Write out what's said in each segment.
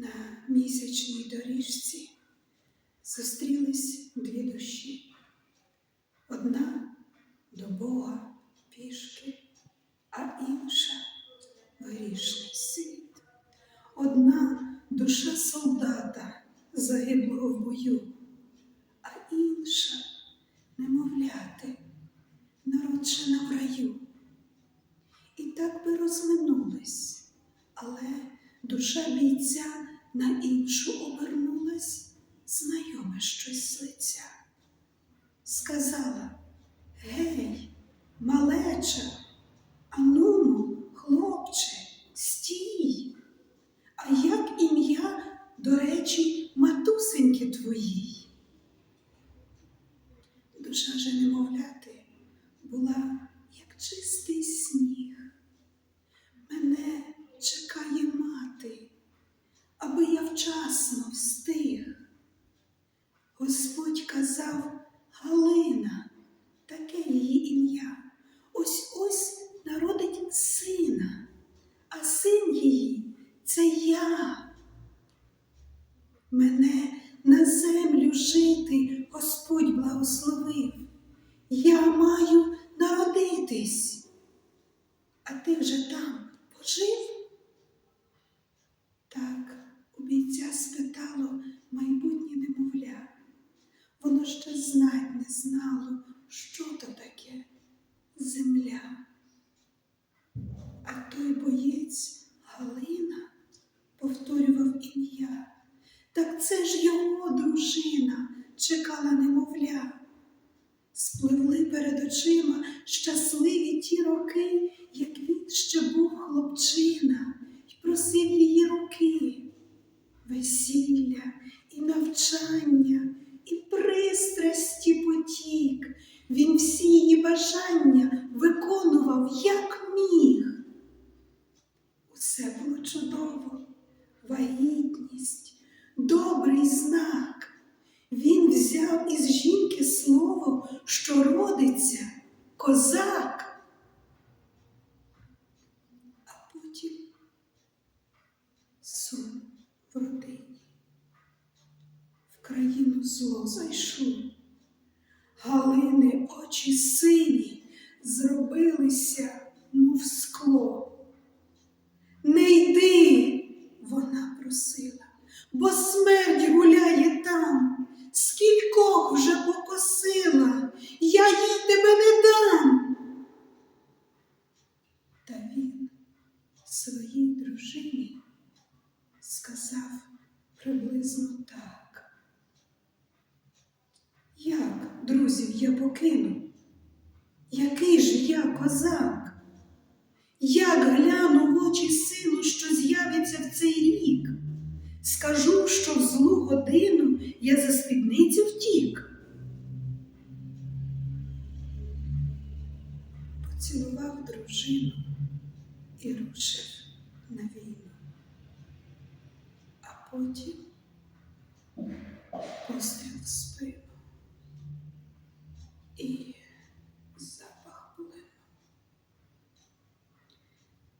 На місячній доріжці зустрілись дві душі. Одна до Бога пішки, а інша вирішний світ. Одна душа солдата, загиблого в бою, а інша немовляти, народжена в раю. І так би розминулись, але душа бійця на іншу обернулась, знайоме щось з лиця. Сказала Гей, малеча, ануну, хлопче, стій. А як ім'я, до речі, матусеньки твоїй? Душа же немовляти була, бійця спитало майбутнє немовля. Воно ще знать не знало, що то таке земля. А той боєць Галина повторював ім'я. Так це ж його дружина чекала немовля. Спливли перед очима щасливі ті роки, як він ще був хлопчина і просив її руки. Весілля і навчання, і пристрасті потік. Він всі її бажання виконував, як міг. Усе було чудово, вагітність, добрий знак. Він взяв із жінки слово, що родиться козак. А потім сон в родині. В країну зло зайшло. Галини очі сині сказав приблизно так. Як друзів я покину? Який ж я козак? Як гляну в очі сину, що з'явиться в цей рік? Скажу, що в злу годину я за спідницю втік. Поцілував дружину і рушив на війну. Потім постріл в спину і запах плину.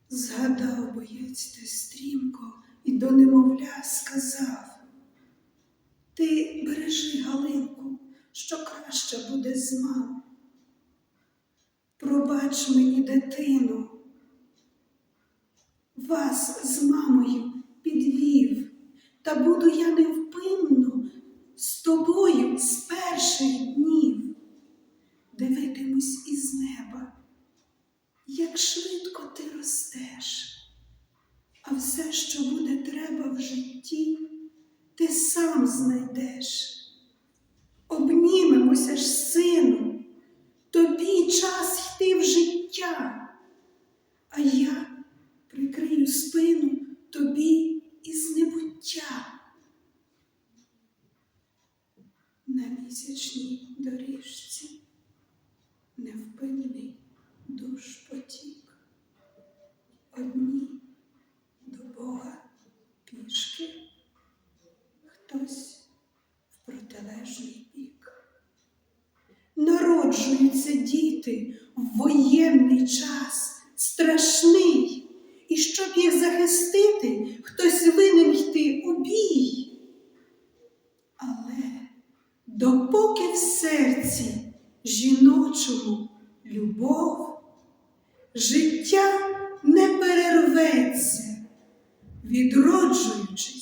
Згадав боєць те стрімко і до немовля сказав Ти бережи Галинку, що краще буде з мам. Пробач мені, дитину, вас з мамою підвів, буду я невпинно з тобою з перших днів. Дивитимусь із неба, як швидко ти ростеш, а все, що буде треба в житті, ти сам знайдеш. Обнімемося ж, сину, тобі час йти в життя, а я прикрию спину тобі із небуття. На місячній доріжці невпинний душ потік. Одні до Бога пішки, хтось в протилежний бік. Народжуються діти в воєнний час страшний, і щоб їх захистити, хтось винен йти у допоки в серці жіночому любов, життя не перерветься, відроджуючи